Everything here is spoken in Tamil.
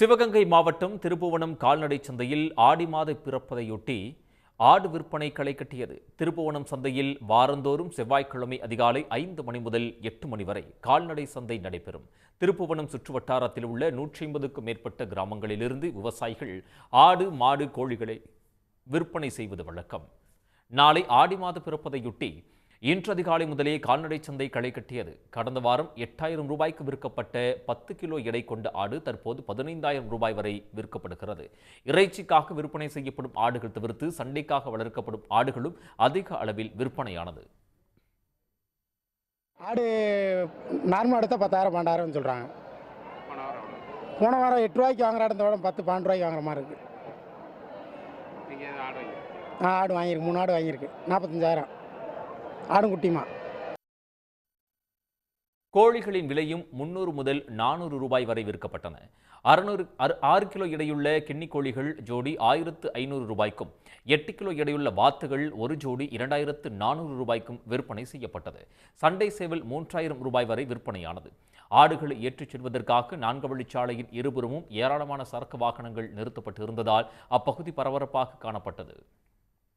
சிவகங்கை மாவட்டம் திருப்புவனம் கால்நடை சந்தையில் ஆடி மாத பிறப்பதையொட்டி ஆடு விற்பனை களை கட்டியது. திருப்புவனம் சந்தையில் வாரந்தோறும் செவ்வாய்க்கிழமை அதிகாலை ஐந்து மணி முதல் எட்டு மணி வரை கால்நடை சந்தை நடைபெறும். திருப்புவனம் சுற்றுவட்டாரத்தில் உள்ள நூற்றி ஐம்பதுக்கும் மேற்பட்ட கிராமங்களிலிருந்து விவசாயிகள் ஆடு மாடு கோழிகளை விற்பனை செய்வது வழக்கம். நாளை ஆடி மாத பிறப்பதையொட்டி இன்று அதிகாலை முதலே கால்நடை சந்தை களை கட்டியது. கடந்த வாரம் எட்டாயிரம் ரூபாய்க்கு விற்கப்பட்ட பத்து கிலோ எடை கொண்ட ஆடு தற்போது பதினைந்தாயிரம் ரூபாய் வரை விற்கப்படுகிறது. இறைச்சிக்காக விற்பனை செய்யப்படும் ஆடுகள் தவிர்த்து சண்டைக்காக வளர்க்கப்படும் ஆடுகளும் அதிக அளவில் விற்பனையானது. ஆடு நார்மல் எடுத்தால் பத்தாயிரம் பன்னெண்டாயிரம்னு சொல்கிறாங்க போன வாரம் எட்டு ரூபாய்க்கு வாங்குற இடத்த விட பத்து பன்னெண்டு ரூபாய்க்கு வாங்குற மாதிரி இருக்குது ஆடு வாங்கியிருக்கு. மூணு ஆடு வாங்கியிருக்கு. நாற்பத்தஞ்சாயிரம் ஆடுங்குட்டிமா. கோழிகளின் விலையும் முன்னூறு முதல் நானூறு ரூபாய் வரை விற்கப்பட்டன. அறுநூறு ஆறு கிலோ எடையுள்ள கிண்ணி கோழிகள் ஜோடி ஆயிரத்து ஐநூறு ரூபாய்க்கும் எட்டு கிலோ எடையுள்ள வாத்துகள் ஒரு ஜோடி இரண்டாயிரத்து நானூறு ரூபாய்க்கும் விற்பனை செய்யப்பட்டது. சண்டை சேவல் மூன்றாயிரம் ரூபாய் வரை விற்பனையானது. ஆடுகளை ஏற்றிச் செல்வதற்காக நான்கு வழிச்சாலையின் இருபுறமும் ஏராளமான சரக்கு வாகனங்கள் நிறுத்தப்பட்டு இருந்ததால் அப்பகுதி பரபரப்பாக காணப்பட்டது.